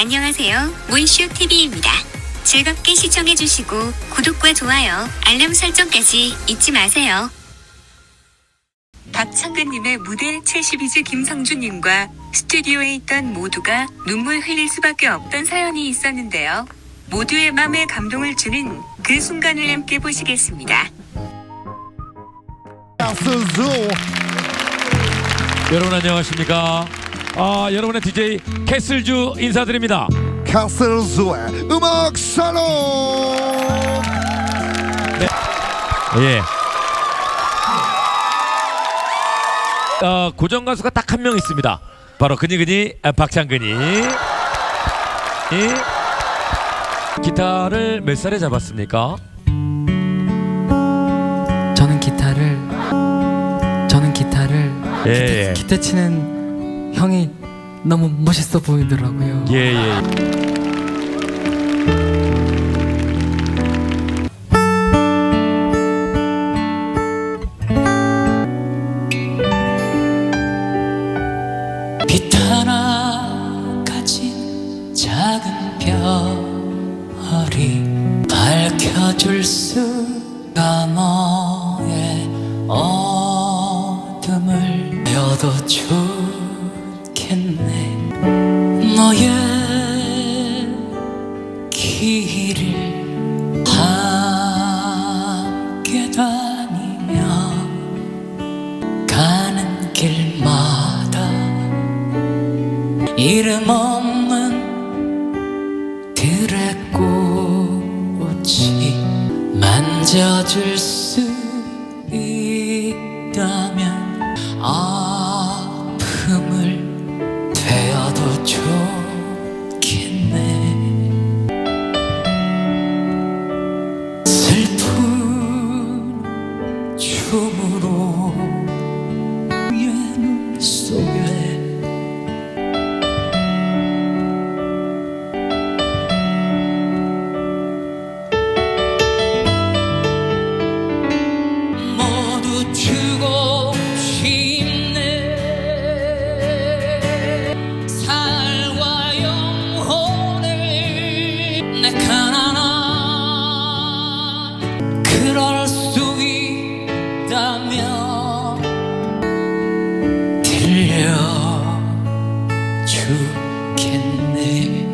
안녕하세요. 몬쇼 TV입니다. 즐겁게 시청해주시고 구독과 좋아요, 알람 설정까지 잊지 마세요. 박창근님의 무대 72즈 김성준님과 스튜디오에 있던 모두가 눈물 흘릴 수밖에 없던 사연이 있었는데요. 모두의 맘에 감동을 주는 그 순간을 함께 보시겠습니다. 여러분 안녕하십니까? 아 여러분의 DJ 캐슬주 인사드립니다. 가스조의 음악 살롱 예. 어, 고정 가수가 딱 한 명 있습니다. 바로 그니그니 아, 박창근이. 이 기타를 몇 살에 잡았습니까? 저는 기타를 저는 기타를 예, 기타, 예. 기타 치는 형이 너무 멋있어 보이더라고요. 예 예. 빛 하나 가진 작은 별이 밝혀줄 수가 너의 어둠을 여도 좋 길을 함께 다니며 가는 길마다 이름 없는 들의 꽃이 만져줄 수 있다면 아픔을 되어도 좋겠네 품으로 그의 눈 모두 주고 싶네 살과 영혼 tükendi